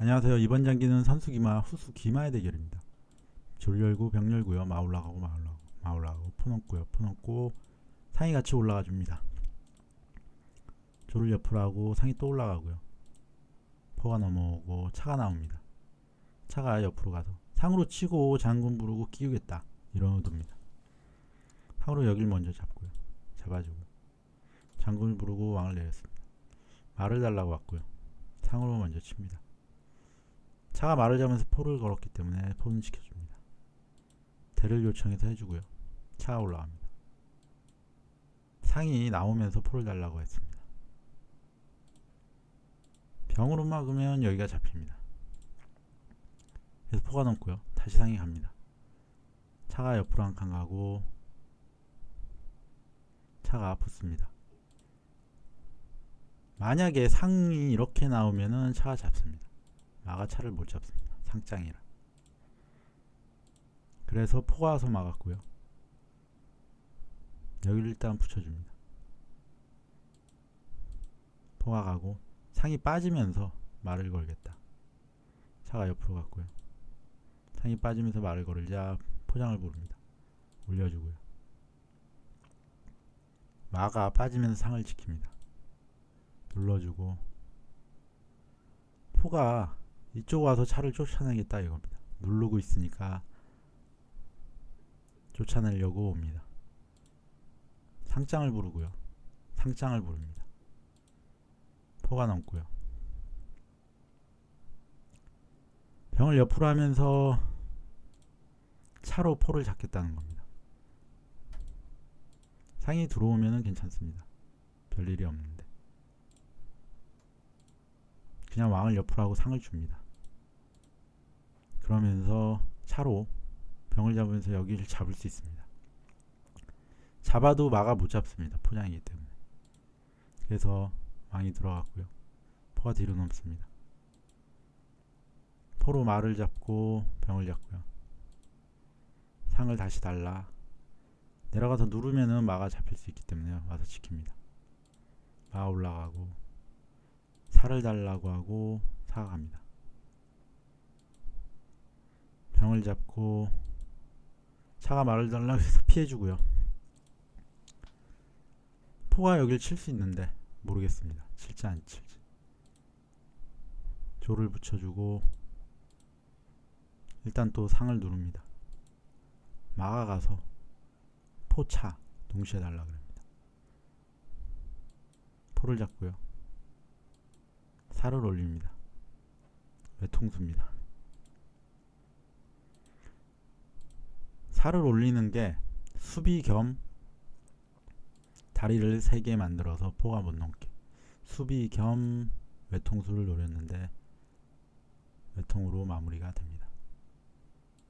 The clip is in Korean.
안녕하세요. 이번 장기는 선수 기마, 후수 기마의 대결입니다. 줄 열고 병 열고요. 마 올라가고 마 올라가고 마 올라가고 포 넣고요. 포 넣고 상이 같이 올라가 줍니다. 줄을 옆으로 하고 상이 또 올라가고요. 포가 넘어오고 차가 나옵니다. 차가 옆으로 가서 상으로 치고 장군 부르고 끼우겠다 이런 의도입니다. 상으로 여길 먼저 잡고요. 잡아주고 장군을 부르고 왕을 내렸습니다. 말을 달라고 왔고요. 상으로 먼저 칩니다. 차가 말을 잡으면서 포를 걸었기 때문에 포는 지켜줍니다. 대를 요청해서 해주고요. 차가 올라갑니다. 상이 나오면서 포를 달라고 했습니다. 병으로 막으면 여기가 잡힙니다. 그래서 포가 넘고요. 다시 상이 갑니다. 차가 옆으로 한 칸 가고 차가 붙습니다. 만약에 상이 이렇게 나오면은 차가 잡습니다. 마가 차를 못 잡습니다. 상장이라. 그래서 포가 와서 막았고요. 여기를 일단 붙여줍니다. 포가 가고 상이 빠지면서 말을 걸겠다. 차가 옆으로 갔고요. 상이 빠지면서 말을 걸자 포장을 부릅니다. 올려주고요. 마가 빠지면서 상을 지킵니다. 눌러주고 포가 이쪽 와서 차를 쫓아내겠다 이겁니다. 누르고 있으니까 쫓아내려고 옵니다. 상장을 부르고요. 상장을 부릅니다. 포가 넘고요. 병을 옆으로 하면서 차로 포를 잡겠다는 겁니다. 상이 들어오면은 괜찮습니다. 별일이 없는데. 그냥 왕을 옆으로 하고 상을 줍니다. 그러면서 차로 병을 잡으면서 여기를 잡을 수 있습니다. 잡아도 마가 못 잡습니다. 포장이기 때문에. 그래서 왕이 들어갔고요. 포가 뒤로 넘습니다. 포로 말을 잡고 병을 잡고요. 상을 다시 달라. 내려가서 누르면은 마가 잡힐 수 있기 때문에 와서 지킵니다. 마 올라가고 살을 달라고 하고 사가 갑니다. 병을 잡고 차가 말을 달라고 해서 피해주고요. 포가 여길 칠 수 있는데 모르겠습니다. 칠지 안 칠지. 조를 붙여주고 일단 또 상을 누릅니다. 마가 가서 포차 동시에 달라 그럽니다. 포를 잡고요. 살을 올립니다. 외통수입니다. 살을 올리는 게 수비 겸 다리를 세개 만들어서 포가 못 넘게 수비 겸 외통수를 노렸는데 외통으로 마무리가 됩니다.